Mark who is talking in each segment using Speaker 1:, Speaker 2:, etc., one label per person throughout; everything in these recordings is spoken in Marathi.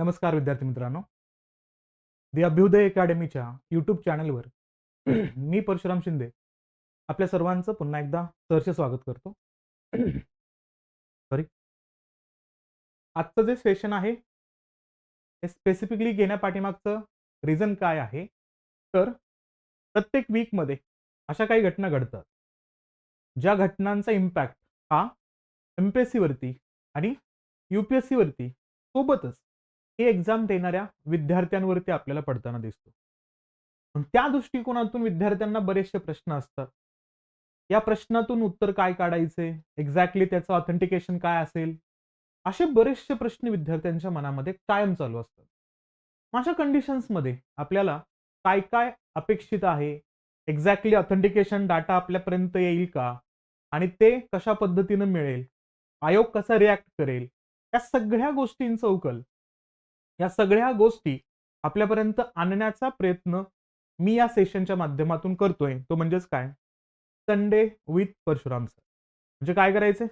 Speaker 1: नमस्कार विद्यार्थी मित्रांनो. द अभ्युदय अकॅडमीच्या यूट्यूब चॅनलवर मी परशुराम शिंदे आपल्या सर्वांचं पुन्हा एकदा सहर्ष स्वागत करतो. सॉरी आजचं जे सेशन आहे हे स्पेसिफिकली घेण्यापाठीमागचं रिझन काय आहे? तर प्रत्येक वीकमध्ये अशा काही घटना घडतात. ज्या घटनांचा इम्पॅक्ट हा एम पी एस सीवरती आणि यू पी एस सीवरती सोबतच हे एक्झाम देणाऱ्या विद्यार्थ्यांवरती आपल्याला पडताना दिसतो. पण त्या दृष्टिकोनातून विद्यार्थ्यांना बरेचसे प्रश्न असतात. या प्रश्नातून उत्तर काय काढायचे? एक्झॅक्टली त्याचं ऑथेंटिकेशन काय असेल? असे बरेचसे प्रश्न विद्यार्थ्यांच्या मनामध्ये कायम चालू असतात. अशा कंडिशन्समध्ये आपल्याला काय काय अपेक्षित आहे? एक्झॅक्टली ऑथेंटिकेशन डाटा आपल्यापर्यंत येईल का? आणि ते कशा पद्धतीनं मिळेल? आयोग कसा रिॲक्ट करेल? या सगळ्या गोष्टींचा उकल या सगळ्या गोष्टी आपल्यापर्यंत आणण्याचा प्रयत्न मी या सेशनच्या माध्यमातून करतोय. तो म्हणजेच काय? संडे विथ परशुराम सर म्हणजे काय करायचं?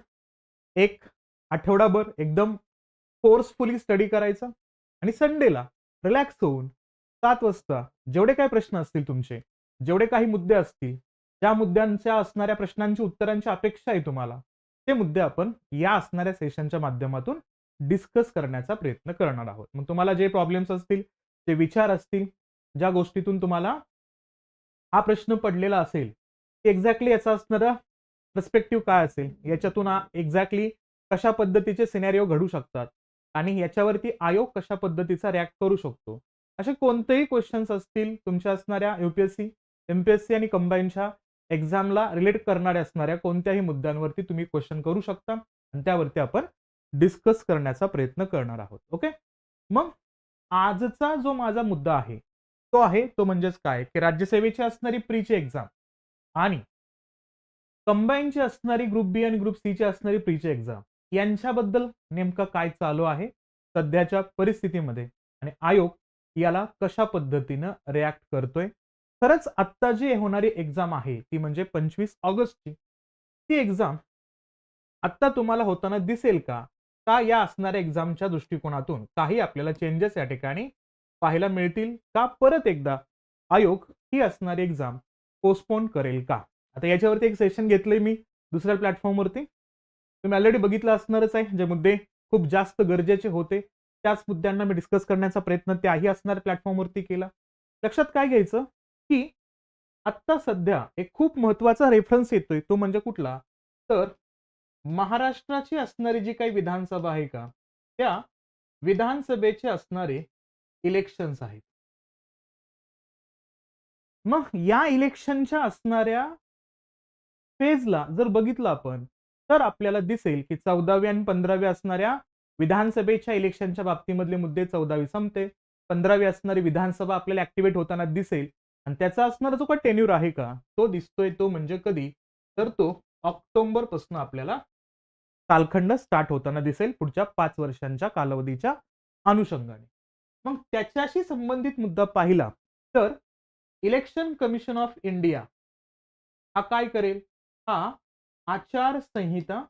Speaker 1: एक आठवडाभर एकदम फोर्सफुली स्टडी करायचा आणि संडेला रिलॅक्स होऊन सात वाजता जेवढे काही प्रश्न असतील तुमचे जेवढे काही मुद्दे असतील ज्या मुद्द्यांच्या असणाऱ्या प्रश्नांची उत्तरांची अपेक्षा आहे तुम्हाला ते मुद्दे आपण या असणाऱ्या सेशनच्या माध्यमातून डिस्कस करण्याचा प्रयत्न करणार आहोत. मग तुम्हाला जे प्रॉब्लेम्स असतील जे विचार असतील ज्या गोष्टीतून तुम्हाला हा प्रश्न पडलेला असेल एक्झॅक्टली याचा असणारा पर्स्पेक्टिव्ह काय असेल याच्यातून एक्झॅक्टली कशा पद्धतीचे सिनॅरिओ घडू शकतात आणि याच्यावरती आयोग कशा पद्धतीचा रॅक्ट करू शकतो. असे कोणतेही क्वेश्चन्स असतील तुमच्या असणाऱ्या यूपीएससी एमपीएससी आणि कंबाईनच्या एक्झामला रिलेट करणाऱ्या असणाऱ्या कोणत्याही मुद्द्यांवरती तुम्ही क्वेश्चन करू शकता आणि त्यावरती आपण डिस्कस करण्याचा प्रयत्न करणार आहोत. ओके मग आजचा जो माझा मुद्दा आहे तो आहे तो म्हणजेच काय? की राज्यसेवेची असणारी प्रीची एक्झाम आणि कंबाईनची असणारी ग्रुप बी आणि ग्रुप सीची असणारी प्रीची एक्झाम यांच्याबद्दल नेमकं काय चालू आहे? सध्याच्या परिस्थितीमध्ये आणि आयोग याला कशा पद्धतीनं रिॲक्ट करतोय? खरंच आत्ता जी होणारी एक्झाम आहे ती म्हणजे पंचवीस ऑगस्टची. ती एक्झाम आत्ता तुम्हाला होताना दिसेल का? का या असणाऱ्या एक्झामच्या दृष्टिकोनातून काही आपल्याला चेंजेस या ठिकाणी पाहायला मिळतील का? परत एकदा आयोग ही असणारी एक्झाम पोस्टपोन करेल का? आता याच्यावरती एक सेशन घेतलंय मी दुसऱ्या प्लॅटफॉर्मवरती तुम्ही ऑलरेडी बघितलं असणारच आहे जे मुद्दे खूप जास्त गरजेचे होते. त्याच मुद्द्यांना मी डिस्कस करण्याचा प्रयत्न त्याही असणाऱ्या प्लॅटफॉर्मवरती केला. लक्षात काय घ्यायचं? की आत्ता सध्या एक खूप महत्त्वाचा रेफरन्स येतोय तो म्हणजे कुठला? तर महाराष्ट्राची असणारी जी काही विधानसभा आहे का त्या विधानसभेचे असणारे इलेक्शन्स आहेत. मग या इलेक्शनच्या असणाऱ्या फेजला जर बघितलं आपण तर आपल्याला दिसेल की चौदावी आणि पंधरावी असणाऱ्या विधानसभेच्या इलेक्शनच्या बाबतीमधले मुद्दे चौदावी संपते. पंधरावी असणारी विधानसभा आपल्याला ऍक्टिव्हेट होताना दिसेल. आणि त्याचा असणारा जो काही टेन्यूर आहे का तो दिसतोय तो म्हणजे कधी? तर तो ऑक्टोबरपासून आपल्याला कालखंड स्टार्ट होताना दिसेल पुढच्या पाच वर्षांच्या कालावधीच्या अनुषंगाने. मग त्याच्याशी संबंधित मुद्दा पाहिला तर इलेक्शन कमिशन ऑफ इंडिया हा काय करेल? हा आचारसंहिता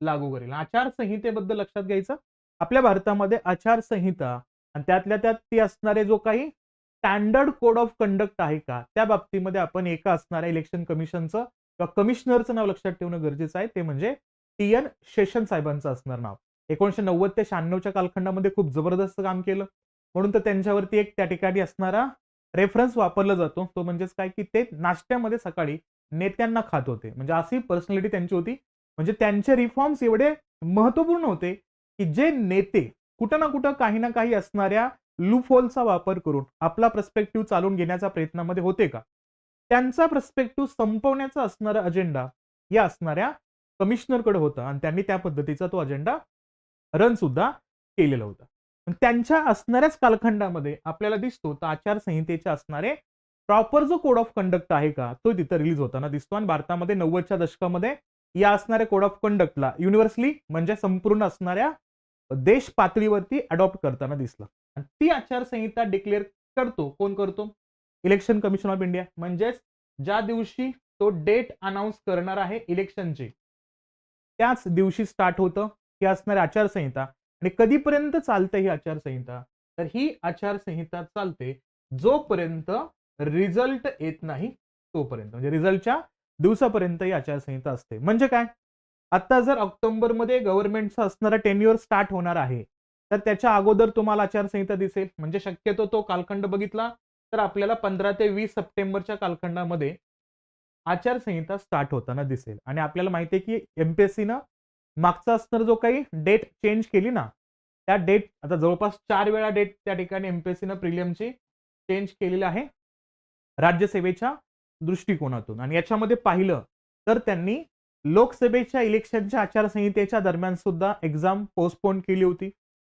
Speaker 1: लागू करेल. आचारसंहितेबद्दल लक्षात घ्यायचं. आपल्या भारतामध्ये आचारसंहिता आणि त्यातल्या त्यात ती असणारे जो काही स्टँडर्ड कोड ऑफ कंडक्ट आहे का त्या बाबतीमध्ये आपण एका असणाऱ्या इलेक्शन कमिशनचं किंवा कमिशनरचं नाव लक्षात ठेवणं गरजेचं आहे. ते म्हणजे टी एन शेषन साहेबांचं असणार नाव. एकोणीशे नव्वद ते शहाण्णवच्या कालखंडामध्ये खूप जबरदस्त काम केलं. म्हणून तर त्यांच्यावरती एक त्या ठिकाणी असणारा रेफरन्स वापरला जातो. तो म्हणजेच काय की ते नाश्त्यामध्ये सकाळी नेत्यांना खात होते. म्हणजे अशी पर्सनॅलिटी त्यांची होती. म्हणजे त्यांचे रिफॉर्म्स एवढे महत्त्वपूर्ण होते की जे नेते कुठं ना कुठं काही ना काही असणाऱ्या लुफोलचा वापर करून आपला प्रस्पेक्टिव्ह चालून घेण्याच्या प्रयत्नामध्ये होते का? त्यांचा प्रस्पेक्टिव्ह संपवण्याचा असणारा अजेंडा या असणाऱ्या कमिशनरकडे होता. आणि त्यांनी त्या पद्धतीचा तो अजेंडा रन सुद्धा केलेला होता. त्यांच्या असणाऱ्याच कालखंडामध्ये आपल्याला दिसतो तर आचारसंहितेचे असणारे प्रॉपर जो कोड ऑफ कंडक्ट आहे का तो तिथं रिलीज होताना दिसतो. आणि भारतामध्ये नव्वदच्या दशकामध्ये या असणाऱ्या कोड ऑफ कंडक्टला युनिव्हर्सली म्हणजे संपूर्ण असणाऱ्या देश पातळीवरती अडॉप्ट करताना दिसला. आणि ती आचारसंहिता डिक्लेअर करतो. कोण करतो? Election commission of India. म्हणजेच ज्या दिवशी तो डेट अनाऊन्स करणार आहे इलेक्शनची त्याच दिवशी स्टार्ट होतं ही असणारी आचारसंहिता. आणि कधीपर्यंत चालते ही आचारसंहिता? तर ही आचारसंहिता चालते जोपर्यंत रिझल्ट येत नाही तोपर्यंत. म्हणजे रिझल्टच्या दिवसापर्यंत ही आचारसंहिता असते. म्हणजे काय? आता जर ऑक्टोबरमध्ये गव्हर्नमेंटचा असणारा टेन्युअर स्टार्ट होणार आहे तर त्याच्या अगोदर तुम्हाला आचारसंहिता दिसेल. म्हणजे शक्यतो तो कालखंड बघितला तर आपल्याला पंधरा ते वीस सप्टेंबरच्या कालखंडामध्ये आचारसंहिता स्टार्ट होताना दिसेल. आणि आपल्याला माहिती आहे की एमपीएससीनं मागचा असणार जो काही डेट चेंज केली ना त्या डेट आता जवळपास चार वेळा डेट त्या ठिकाणी एमपीएससीनं प्रिलियमची चेंज केलेली आहे राज्यसेवेच्या दृष्टिकोनातून. आणि याच्यामध्ये पाहिलं तर त्यांनी लोकसभेच्या इलेक्शनच्या आचारसंहितेच्या दरम्यान सुद्धा एक्झाम पोस्टपोन केली होती.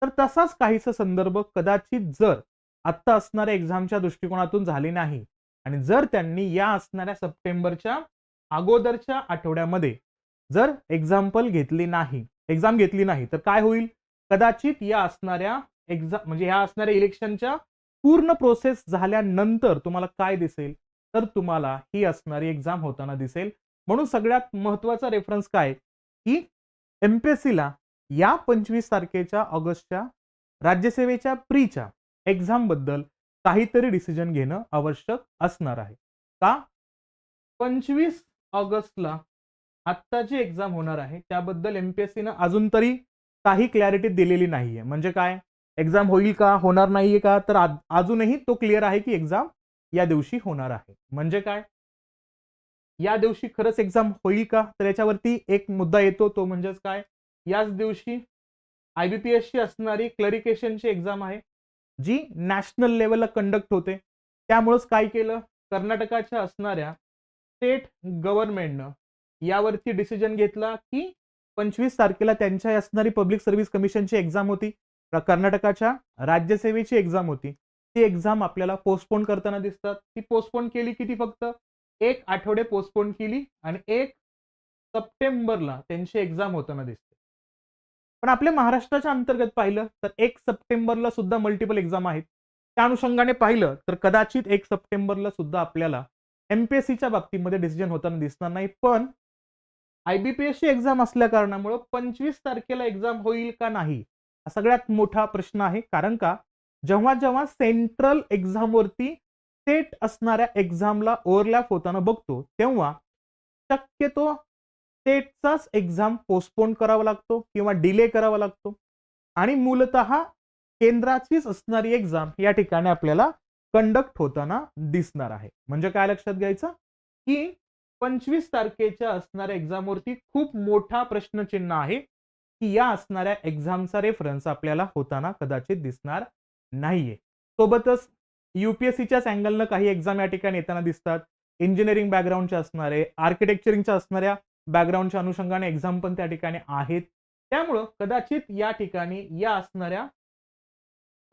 Speaker 1: तर तसाच काहीसा संदर्भ कदाचित जर आत्ता असणाऱ्या एक्झामच्या दृष्टिकोनातून झाली नाही. आणि जर त्यांनी या असणाऱ्या सप्टेंबरच्या अगोदरच्या आठवड्यामध्ये जर एक्झाम्पल घेतली नाही एक्झाम घेतली नाही तर काय होईल? कदाचित या असणाऱ्या एक्झाम म्हणजे या असणाऱ्या इलेक्शनच्या पूर्ण प्रोसेस झाल्यानंतर तुम्हाला काय दिसेल? तर तुम्हाला ही असणारी एक्झाम होताना दिसेल. म्हणून सगळ्यात महत्त्वाचा रेफरन्स काय? की एमपीएससीला या पंचवीस तारखेच्या ऑगस्टच्या राज्यसेवेच्या प्रीच्या एक्झामबद्दल काहीतरी डिसिजन घेणं आवश्यक असणार आहे. का? पंचवीस ऑगस्टला आत्ता जी एक्झाम होणार आहे त्याबद्दल एमपीएससीनं अजून तरी काही क्लॅरिटी दिलेली नाहीये. म्हणजे काय? एक्झाम होईल का? होणार नाहीये का? तर अजूनही तो क्लिअर आहे की एक्झाम या दिवशी होणार आहे. म्हणजे काय? या दिवशी खरंच एक्झाम होईल का? तर याच्यावरती एक मुद्दा येतो तो म्हणजेच काय? याच दिवशी आयबीपीएसची असणारी क्लरिकेशनची एक्झाम आहे. जी नॅशनल लेवलला कंडक्ट होते. त्यामुळंच काय केलं? कर्नाटकाच्या असणाऱ्या स्टेट गव्हर्नमेंटनं यावरती डिसिजन घेतला की पंचवीस तारखेला त्यांच्या असणारी पब्लिक सर्व्हिस कमिशनची एक्झाम होती. कर्नाटकाच्या राज्यसेवेची एक्झाम होती. ती एक्झाम आपल्याला पोस्टपोन करताना दिसतात. ती पोस्टपोन केली किती फक्त? एक आठवडे पोस्टपोन केली आणि एक सप्टेंबरला त्यांची एक्झाम होताना दिसते. पण आपल्या महाराष्ट्राच्या अंतर्गत पाहिलं तर एक सप्टेंबरला सुद्धा मल्टिपल एक्झाम आहेत. त्या अनुषंगाने पाहिलं तर कदाचित एक सप्टेंबरला सुद्धा आपल्याला एमपीएससीच्या बाबतीमध्ये डिसिजन होताना दिसणार नाही. पण आयबीपीएसची एक्झाम असल्या कारणामुळं पंचवीस तारखेला एक्झाम होईल का नाही हा सगळ्यात मोठा प्रश्न आहे. कारण का? जेव्हा जेव्हा सेंट्रल एक्झामवरती स्टेट असणाऱ्या एक्झामला ओव्हरलॅप होताना बघतो तेव्हा शक्यतो स्टेटचाच एक्झाम पोस्टपोन करावा लागतो किंवा डिले करावा लागतो. आणि मूलत केंद्राचीच असणारी एक्झाम या ठिकाणी आपल्याला कंडक्ट होताना दिसणार आहे. म्हणजे काय लक्षात घ्यायचं? की पंचवीस तारखेच्या असणाऱ्या एक्झामवरती खूप मोठा प्रश्नचिन्ह आहे की या असणाऱ्या एक्झामचा रेफरन्स आपल्याला होताना कदाचित दिसणार नाहीये. सोबतच युपीएससीच्याच अँगलनं काही एक्झाम या ठिकाणी येताना दिसतात. इंजिनिअरिंग बॅकग्राऊंडच्या असणारे आर्किटेक्चरिंगच्या असणाऱ्या बॅकग्राऊंडच्या अनुषंगाने एक्झाम पण त्या ठिकाणी आहेत. त्यामुळं कदाचित या ठिकाणी या असणाऱ्या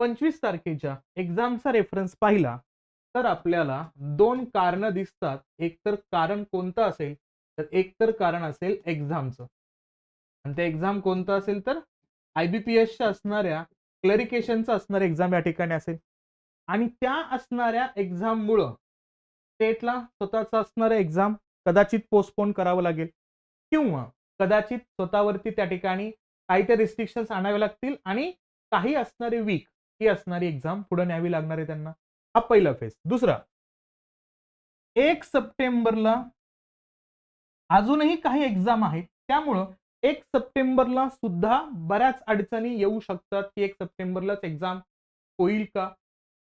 Speaker 1: पंचवीस तारखेच्या एक्झामचा रेफरन्स पाहिला तर आपल्याला दोन कारण दिसतात. एक तर कारण कोणतं असेल तर एक तर कारण असेल एक्झामचं आणि ते एक्झाम कोणतं असेल तर आयबीपीएसच्या असणाऱ्या क्लरिकेशनचं असणारे एक्झाम या ठिकाणी असेल. आणि त्या असणाऱ्या एक्झाममुळं स्टेटला स्वतःचा असणारा एक्झाम कदाचित पोस्टपोन करावं लागेल. किंवा कदाचित स्वतःवरती त्या ठिकाणी काही त्या रिस्ट्रिक्शन्स आणावे लागतील आणि काही असणारे वीक ही असणारी एक्झाम पुढे न्यावी लागणार आहे त्यांना. हा पहिला फेज दुसरा एक सप्टेंबरला अजूनही काही एक्झाम आहेत. त्यामुळं एक सप्टेंबरला सुद्धा बऱ्याच अडचणी येऊ शकतात की एक सप्टेंबरलाच एक्झाम होईल का?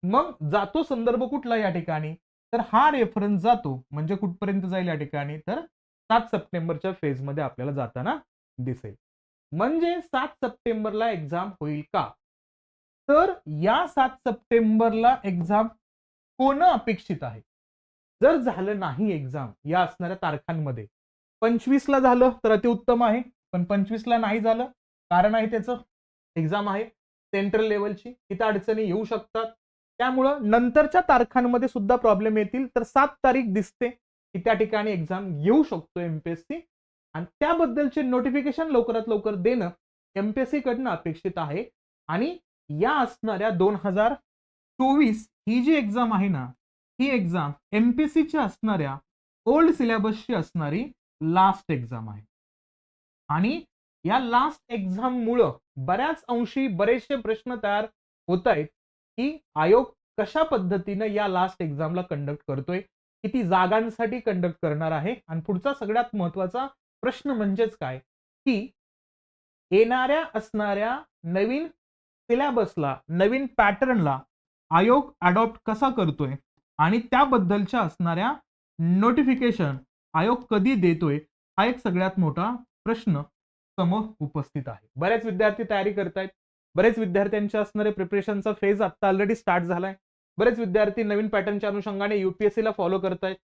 Speaker 1: मग जातो संदर्भ कुठला या ठिकाणी? तर हा रेफरन्स जातो. म्हणजे कुठपर्यंत जाईल या ठिकाणी? तर सात सप्टेंबरच्या फेजमध्ये आपल्याला जाताना दिसेल. म्हणजे सात सप्टेंबरला एक्झाम होईल का? तर या सात सप्टेंबरला एक्झाम होणं अपेक्षित आहे? जर झालं नाही एक्झाम या असणाऱ्या तारखांमध्ये पंचवीसला झालं तर अतिउत्तम आहे पण पंचवीसला नाही झालं कारण आहे त्याचं एक्झाम आहे सेंट्रल लेवलची तिथं अडचणी येऊ शकतात. त्यामुळं नंतरच्या तारखांमध्ये सुद्धा प्रॉब्लेम येतील तर सात तारीख दिसते. की त्या ठिकाणी एक्झाम घेऊ शकतो एमपीएससी आणि त्याबद्दलचे नोटिफिकेशन लवकरात लवकर देणं एमपीएससी कडनं अपेक्षित आहे. आणि या असणाऱ्या दोन हजार चोवीस ही जी एक्झाम आहे ना ही एक्झाम एमपीसीच्या असणाऱ्या ओल्ड सिलेबसची असणारी लास्ट एक्झाम आहे. आणि या लास्ट एक्झाम मुळे बऱ्याच अंशी बरेचसे प्रश्न तयार होत आहेत की आयोग कशा पद्धतीनं या लास्ट एक्झामला कंडक्ट करतोय? किती जागांसाठी कंडक्ट करणार आहे. आणि पुढचा सगळ्यात महत्त्वाचा प्रश्न म्हणजेच काय? की येणाऱ्या असणाऱ्या नवीन सिलेबसला नवीन पॅटर्नला आयोग अडॉप्ट कसा करतोय? आणि त्याबद्दलच्या असणाऱ्या नोटिफिकेशन आयोग कधी देतोय? हा एक सगळ्यात मोठा प्रश्न समोर उपस्थित आहे. बरेच विद्यार्थी तयारी करतायत. बरेच विद्यार्थ्यांचे असणारे प्रिपरेशनचा फेज आत्ता ऑलरेडी स्टार्ट झालाय. बरेच विद्यार्थी नवीन पॅटर्नच्या अनुषंगाने युपीएससीला फॉलो करतायत.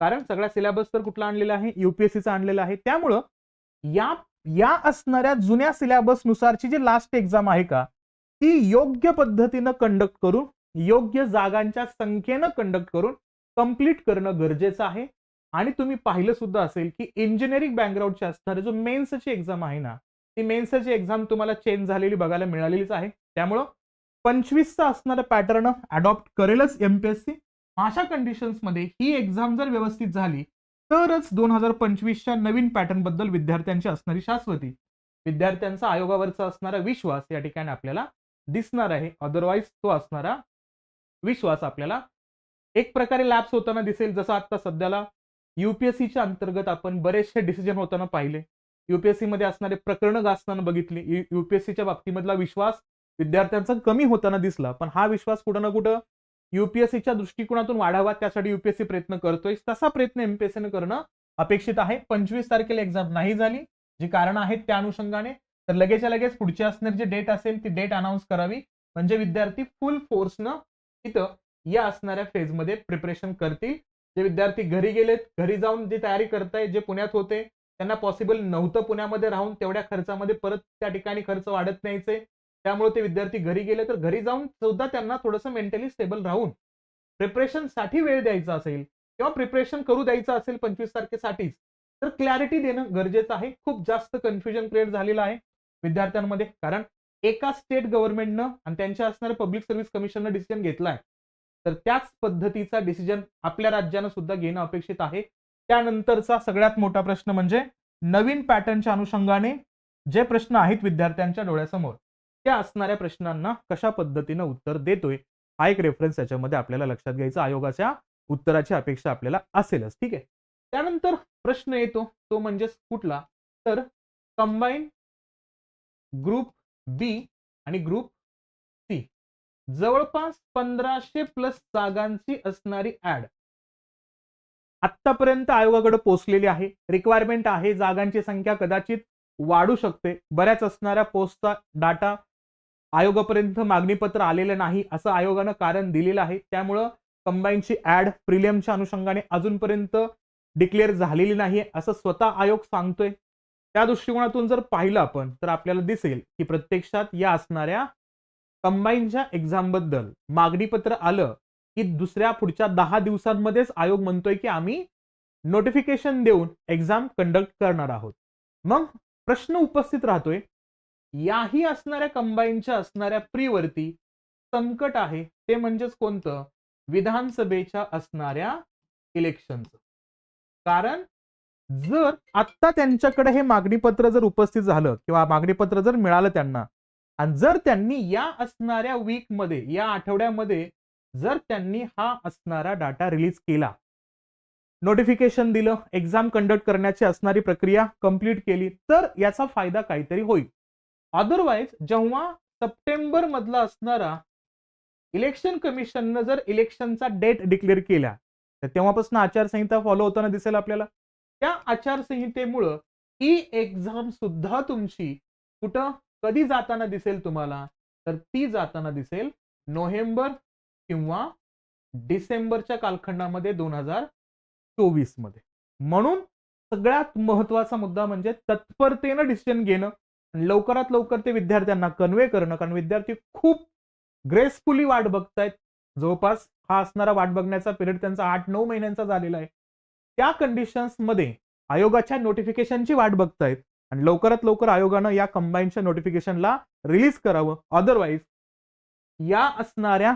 Speaker 1: कारण सगळा सिलेबस तर कुठला आणलेला आहे? युपीएससीचा आणलेला आहे. त्यामुळं या या असणाऱ्या जुन्या सिलेबस नुसारची जी लास्ट एक्झाम आहे का ती योग्य पद्धतीनं कंडक्ट करून योग्य जागांच्या संख्येनं कंडक्ट करून कंप्लीट करणं गरजेचं आहे. आणि तुम्ही पाहिलं सुद्धा असेल की इंजिनिअरिंग बॅकग्राऊंडची असणारी जो मेन्सची एक्झाम आहे ना ती मेन्सची एक्झाम तुम्हाला चेंज झालेली बघायला मिळालेलीच आहे. त्यामुळं पंचवीसचा असणारं पॅटर्न अडॉप्ट करेलच एमपीएससी अशा कंडिशन्समध्ये ही एक्झाम जर व्यवस्थित झाली तरच दोन हजार पंचवीसच्या नवीन पॅटर्नबद्दल विद्यार्थ्यांची असणारी शाश्वती. विद्यार्थ्यांचा आयोगावरचा असणारा विश्वास या ठिकाणी आपल्याला दिसणार आहे. अदरवाईज तो असणारा विश्वास आपल्याला एक प्रकारे लॅप्स होताना दिसेल. जसं आता सध्याला युपीएससीच्या अंतर्गत आपण बरेचसे डिसिजन होताना पाहिले. युपीएससी मध्ये असणारे प्रकरणं गाजताना बघितली. युपीएससीच्या बाबतीमधला विश्वास विद्यार्थ्यांचा कमी होताना दिसला पण हा विश्वास कुठं ना कुठं युपीएससीच्या दृष्टिकोनातून वाढावा त्यासाठी युपीएससी प्रयत्न करतोय. तसा प्रयत्न एमपीएससीनं करणं अपेक्षित आहे. पंचवीस तारखेला एक्झाम नाही झाली जी कारण आहेत त्या अनुषंगाने. तर लगेचच्या लगेच पुढची असणारी जी डेट असेल ती डेट अनाऊन्स करावी. म्हणजे विद्यार्थी फुल फोर्सनं तिथं या असणाऱ्या फेजमध्ये प्रिपरेशन करतील. जे विद्यार्थी घरी गेलेत घरी जाऊन जी तयारी करताय जे पुण्यात होते त्यांना पॉसिबल नव्हतं पुण्यामध्ये राहून तेवढ्या खर्चामध्ये परत त्या ठिकाणी खर्च वाढत न्यायचे. त्यामुळे ते विद्यार्थी घरी गेले तर घरी जाऊन सुद्धा त्यांना थोडंसं मेंटली स्टेबल राहून प्रिपरेशनसाठी वेळ द्यायचा असेल किंवा प्रिपरेशन करू द्यायचं असेल पंचवीस तारखेसाठीच तर क्लॅरिटी देणं गरजेचं आहे. खूप जास्त कन्फ्युजन क्रिएट झालेलं आहे विद्यार्थ्यांमध्ये. कारण एका स्टेट गव्हर्नमेंटनं आणि त्यांच्या असणाऱ्या पब्लिक सर्व्हिस कमिशननं डिसिजन घेतलाय. तर त्याच पद्धतीचा डिसिजन आपल्या राज्यानं सुद्धा घेणं अपेक्षित आहे. त्यानंतरचा सगळ्यात मोठा प्रश्न म्हणजे नवीन पॅटर्नच्या अनुषंगाने जे प्रश्न आहेत विद्यार्थ्यांच्या डोळ्यासमोर. त्या असणाऱ्या प्रश्नांना कशा पद्धतीनं उत्तर देतोय हा एक रेफरन्स याच्यामध्ये आपल्याला लक्षात घ्यायचा आयोगाच्या उत्तराची अपेक्षा आपल्याला असेलच ठीक आहे? त्यानंतर प्रश्न येतो तो म्हणजेच कुठला? तर कंबाईन ग्रुप बी आणि ग्रुप सी जवळपास पंधराशे प्लस जागांची असणारी ऍड आतापर्यंत आयोगाकडे पोहोचलेली आहे. रिक्वायरमेंट आहे. जागांची संख्या कदाचित वाढू शकते. बऱ्याच असणाऱ्या पोस्टचा डाटा आयोगापर्यंत मागणीपत्र आलेलं नाही असं आयोगानं कारण दिलेलं आहे. त्यामुळं कंबाईनची ऍड प्रिलियमच्या अनुषंगाने अजूनपर्यंत डिक्लेअर झालेली नाही असं स्वतः आयोग सांगतोय. त्या दृष्टिकोनातून जर पाहिलं आपण तर आपल्याला दिसेल की प्रत्यक्षात या असणाऱ्या कंबाईनच्या एक्झामबद्दल मागणीपत्र आलं की दुसऱ्या पुढच्या दहा दिवसांमध्येच आयोग म्हणतोय की आम्ही नोटिफिकेशन देऊन एक्झाम कंडक्ट करणार आहोत. मग प्रश्न उपस्थित राहतोय याही असणाऱ्या कंबाईनच्या असणाऱ्या प्रीवरती संकट आहे. ते म्हणजेच कोणतं? विधानसभेच्या असणाऱ्या इलेक्शनचं कारण जर आत्ता त्यांच्याकडे हे मागणीपत्र जर उपस्थित झालं किंवा मागणीपत्र जर मिळालं त्यांना आणि जर त्यांनी या असणाऱ्या वीकमध्ये या आठवड्यामध्ये जर त्यांनी हा असणारा डाटा रिलीज केला नोटिफिकेशन दिलं एक्झाम कंडक्ट करण्याची असणारी प्रक्रिया कंप्लीट केली तर याचा फायदा काहीतरी होईल. अदरवाईज जेव्हा सप्टेंबर मधला असणारा इलेक्शन कमिशननं जर इलेक्शनचा डेट डिक्लेअर केला तर तेव्हापासून आचारसंहिता फॉलो होताना दिसेल आपल्याला. त्या आचारसंहितेमुळं ई एक्झाम सुद्धा तुमची कुठं कधी जाताना दिसेल तुम्हाला? तर ती जाताना दिसेल नोव्हेंबर किंवा डिसेंबरच्या कालखंडामध्ये दोन हजार चोवीसमध्ये म्हणून सगळ्यात महत्त्वाचा मुद्दा म्हणजे तत्परतेनं डिसिजन घेणं. लवकरात लवकर ते विद्यार्थ्यांना कन्वे करणं कारण विद्यार्थी खूप ग्रेसफुली वाट बघतायत. जवळपास हा असणारा वाट बघण्याचा पिरियड त्यांचा आठ नऊ महिन्यांचा झालेला आहे. त्या कंडिशन्समध्ये आयोगाच्या नोटिफिकेशनची वाट बघतायत आणि लवकरात लवकर आयोगानं या कंबाईनच्या नोटिफिकेशनला रिलीज करावं. अदरवाईज या असणाऱ्या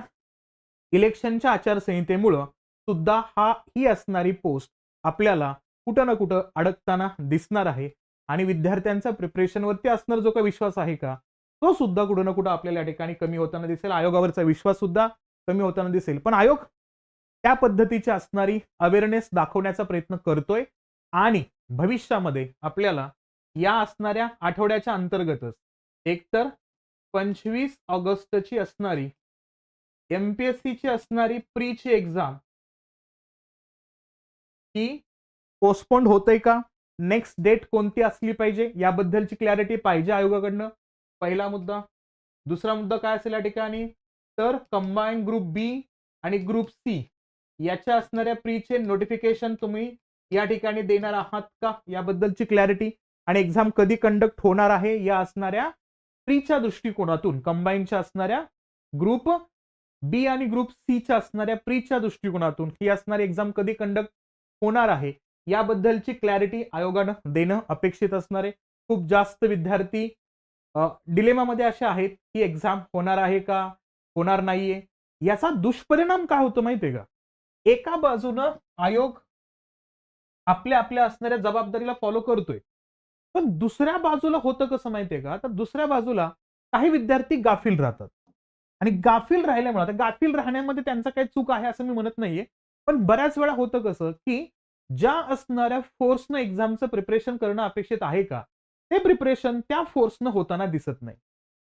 Speaker 1: इलेक्शनच्या आचारसंहितेमुळं सुद्धा हा ही असणारी पोस्ट आपल्याला कुठं ना कुठं अडकताना दिसणार आहे. आणि विद्यार्थ्यांचा प्रिपरेशनवरती असणार जो काही विश्वास आहे का? तो सुद्धा कुठं ना कुठं आपल्याला या ठिकाणी कमी होताना दिसेल. आयोगावरचा विश्वास सुद्धा कमी होताना दिसेल. पण आयोग त्या पद्धतीची असणारी अवेअरनेस दाखवण्याचा प्रयत्न करतोय आणि भविष्यामध्ये आपल्याला या असणाऱ्या आठवड्याच्या अंतर्गतच एकतर पंचवीस ऑगस्टची असणारी एमपीएससीची असणारी प्रीची एक्झाम ही पोस्टपोन्ड होतंय का? नेक्स्ट डेट कोणती असली पाहिजे याबद्दलची क्लॅरिटी पाहिजे आयोगाकडनं? पहिला मुद्दा. दुसरा मुद्दा काय असेल या ठिकाणी? तर कंबाईन ग्रुप बी आणि ग्रुप सी याच्या असणाऱ्या प्रीचे नोटिफिकेशन तुम्ही या ठिकाणी देणार आहात का याबद्दलची क्लॅरिटी आणि एक्झाम कधी कंडक्ट होणार आहे या असणाऱ्या प्रीच्या दृष्टिकोनातून कंबाईनच्या असणाऱ्या ग्रुप बी आणि ग्रुप सीच्या असणाऱ्या प्रीच्या दृष्टिकोनातून ही असणारी एक्झाम कधी कंडक्ट होणार आहे? याबद्दलची क्लॅरिटी आयोगानं देणं अपेक्षित असणार आहे खूप जास्त विद्यार्थी डिलेमामध्ये असे आहेत की एक्झाम होणार आहे का होणार नाहीये? याचा दुष्परिणाम काय होतो माहितीये का? एका बाजूनं आयोग आपल्या आपल्या असणाऱ्या जबाबदारीला फॉलो करतोय. पण दुसऱ्या बाजूला होतं कसं माहितीये का? तर दुसऱ्या बाजूला काही विद्यार्थी गाफील राहतात. आणि गाफील राहिल्यामुळे आता गाफील राहण्यामध्ये त्यांचा काही चूक आहे असं मी म्हणत नाहीये. पण बऱ्याच वेळा होतं कसं की ज्या असणाऱ्या फोर्सनं एक्झामचं प्रिपरेशन करणं अपेक्षित आहे का? ते प्रिपरेशन त्या फोर्सनं होताना दिसत नाही.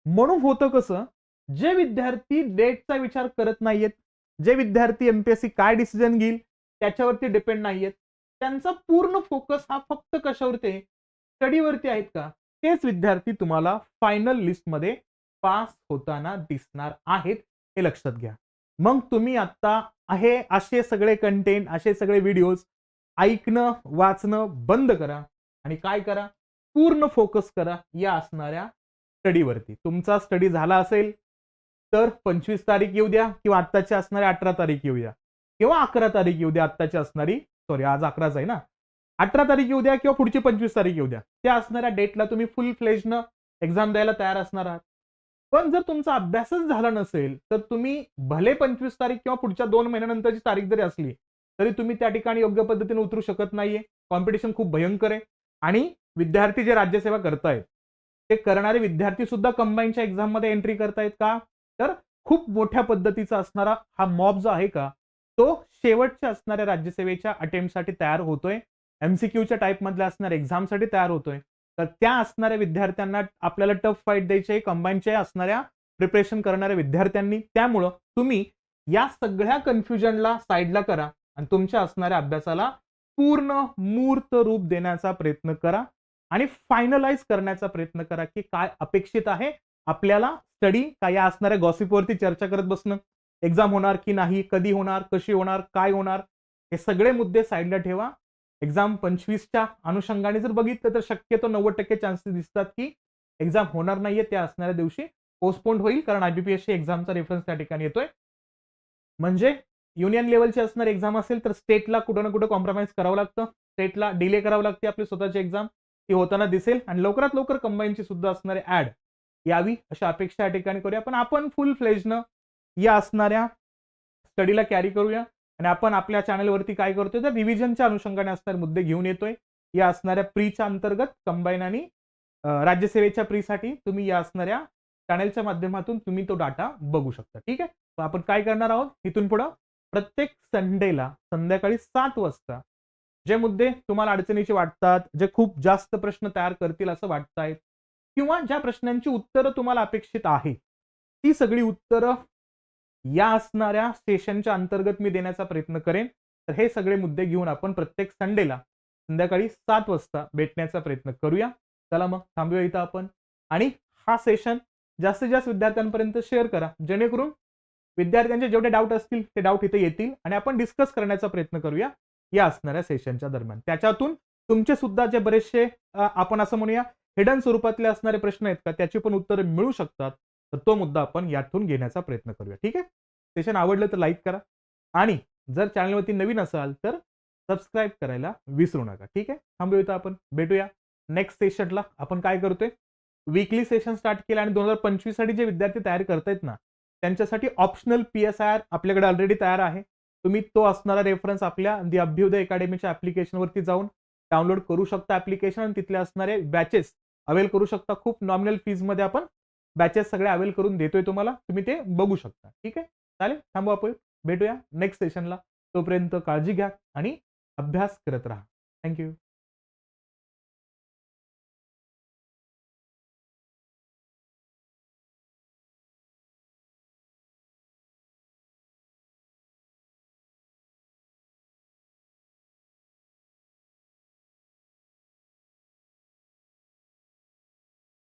Speaker 1: म्हणून होतं कसं? जे विद्यार्थी डेटचा विचार करत नाहीयेत जे विद्यार्थी एमपीएससी काय डिसिजन घेईल त्याच्यावरती डिपेंड नाहीयेत. त्यांचा पूर्ण फोकस हा फक्त कशावरती आहे? स्टडीवरती आहेत का? तेच विद्यार्थी तुम्हाला फायनल लिस्टमध्ये पास होताना दिसणार आहेत हे लक्षात घ्या. मग तुम्ही आता आहे असे सगळे कंटेंट असे सगळे व्हिडिओज ऐकणं वाचणं बंद करा आणि काय करा? पूर्ण फोकस करा या असणाऱ्या स्टडीवरती तुमचा स्टडी झाला असेल तर पंचवीस तारीख येऊ द्या किंवा आत्ताची असणारी अठरा तारीख येऊ द्या. किंवा अकरा तारीख येऊ द्या आत्ताची असणारी सॉरी आज अकराच आहे ना. अठरा तारीख येऊ द्या किंवा पुढची पंचवीस तारीख येऊ द्या. त्या असणाऱ्या डेटला तुम्ही फुल फ्लेजनं एक्झाम द्यायला तयार असणार आहात. पण जर तुमचा अभ्यासच झाला नसेल तर तुम्ही भले पंचवीस तारीख किंवा पुढच्या दोन महिन्यानंतरची तारीख जरी असली तरी तुम्ही त्या ठिकाणी योग्य पद्धतीने उतरू शकत नाहीये. कॉम्पिटिशन खूप भयंकर आहे. आणि विद्यार्थी जे राज्यसेवा करतायत ते करणारे विद्यार्थी सुद्धा कंबाईनच्या एक्झाममध्ये एंट्री करतायत का? तर खूप मोठ्या पद्धतीचा असणारा हा मॉब जो आहे का तो शेवटच्या असणाऱ्या राज्यसेवेच्या अटेम्प्टसाठी तयार होतोय. एमसीक्यूच्या टाईपमधल्या असणाऱ्या एक्झामसाठी तयार होतोय. तर त्या असणाऱ्या विद्यार्थ्यांना आपल्याला टफ फाईट द्यायचे कंबाईनच्या असणाऱ्या प्रिपरेशन करणाऱ्या विद्यार्थ्यांनी. त्यामुळं तुम्ही या सगळ्या कन्फ्युजनला साईडला करा. आणि तुमच्या असणाऱ्या अभ्यासाला पूर्ण मूर्त रूप देण्याचा प्रयत्न करा आणि फायनलाइज करण्याचा प्रयत्न करा की काय अपेक्षित आहे आपल्याला स्टडी काय या असणाऱ्या गॉसिपवरती चर्चा करत बसणं एक्झाम होणार की नाही कधी होणार कशी होणार काय होणार हे सगळे मुद्दे साईडला ठेवा. एक्झाम पंचवीसच्या अनुषंगाने जर बघितलं तर शक्यतो नव्वद टक्के चान्सेस दिसतात की एक्झाम होणार नाहीये त्या असणाऱ्या दिवशी. पोस्टपोन होईल कारण आयबीपीएससी एक्झामचा रेफरन्स त्या ठिकाणी येतोय. म्हणजे युनियन लेवलची असणार एक्झाम असेल तर स्टेटला कुठं ना कुठं कॉम्प्रोमाइज करावं लागतं. स्टेटला डिले करावं लागते आपली स्वतःची एक्झाम. ती होताना दिसेल आणि लवकरात लवकर कंबाईनची सुद्धा असणारे ऍड यावी अशा अपेक्षा या ठिकाणी करूया. पण आपण फुल फ्लेजनं या असणाऱ्या स्टडीला कॅरी करूया. आणि आपण आपल्या चॅनलवरती काय करतोय तर रिव्हिजनच्या अनुषंगाने असणारे मुद्दे घेऊन येतोय. या असणाऱ्या प्रीच्या अंतर्गत कंबाईन आणि राज्यसेवेच्या प्रीसाठी तुम्ही या असणाऱ्या चॅनलच्या माध्यमातून तुम्ही तो डाटा बघू शकता. ठीक आहे? आपण काय करणार आहोत? इथून पुढं प्रत्येक संडेला संध्याकाळी सात वाजता जे मुद्दे तुम्हाला अडचणीचे वाटतात जे खूप जास्त प्रश्न तयार करतील असं वाटतायत किंवा ज्या प्रश्नांची उत्तरं तुम्हाला अपेक्षित आहे ती सगळी उत्तरं या असणाऱ्या सेशनच्या अंतर्गत मी देण्याचा प्रयत्न करेन. तर हे सगळे मुद्दे घेऊन आपण प्रत्येक संडेला संध्याकाळी सात वाजता भेटण्याचा प्रयत्न करूया. चला मग थांबूया इथं आपण आणि हा सेशन जास्तीत जास्त विद्यार्थ्यांपर्यंत शेअर करा जेणेकरून विद्यार्थ्यांचे जेवढे डाऊट असतील ते डाऊट इथे येतील आणि आपण डिस्कस करण्याचा प्रयत्न करूया या असणाऱ्या सेशनच्या दरम्यान. त्याच्यातून तुमचे सुद्धा जे बरेचसे आपण असं म्हणूया हिडन स्वरूपातले असणारे प्रश्न आहेत का त्याची पण उत्तरं मिळू शकतात. तर तो मुद्दा आपण यातून घेण्याचा प्रयत्न करूया. ठीक आहे? सेशन आवडलं तर लाईक करा. आणि जर चॅनलवरती नवीन असाल तर सबस्क्राईब करायला विसरू नका. ठीक आहे? थांबूया इथं आपण. भेटूया. नेक्स्ट सेशनला आपण काय करतोय? वीकली सेशन स्टार्ट केलं आणि दोन हजार पंचवीससाठी जे विद्यार्थी तयार करतायत ना त्यांच्यासाठी optional P S I R आपल्याकडे ऑलरेडी तयार आहे. तुम्ही तो असणारा रेफरन्स आपल्या दी अभ्युदय अकॅडमीच्या ऍप्लिकेशनवरती जाऊन डाउनलोड करू शकता ॲप्लिकेशन आणि तिथले असणारे बॅचेस अवेल करू शकता. खूप नॉमिनल फीजमध्ये आपण बॅचेस सगळे अवेल करून देतोय तुम्हाला. तुम्ही ते बघू शकता. ठीक आहे? चालेल? थांबू आपण. भेटूया नेक्स्ट सेशनला तोपर्यंत काळजी घ्या आणि अभ्यास करत राहा. थँक्यू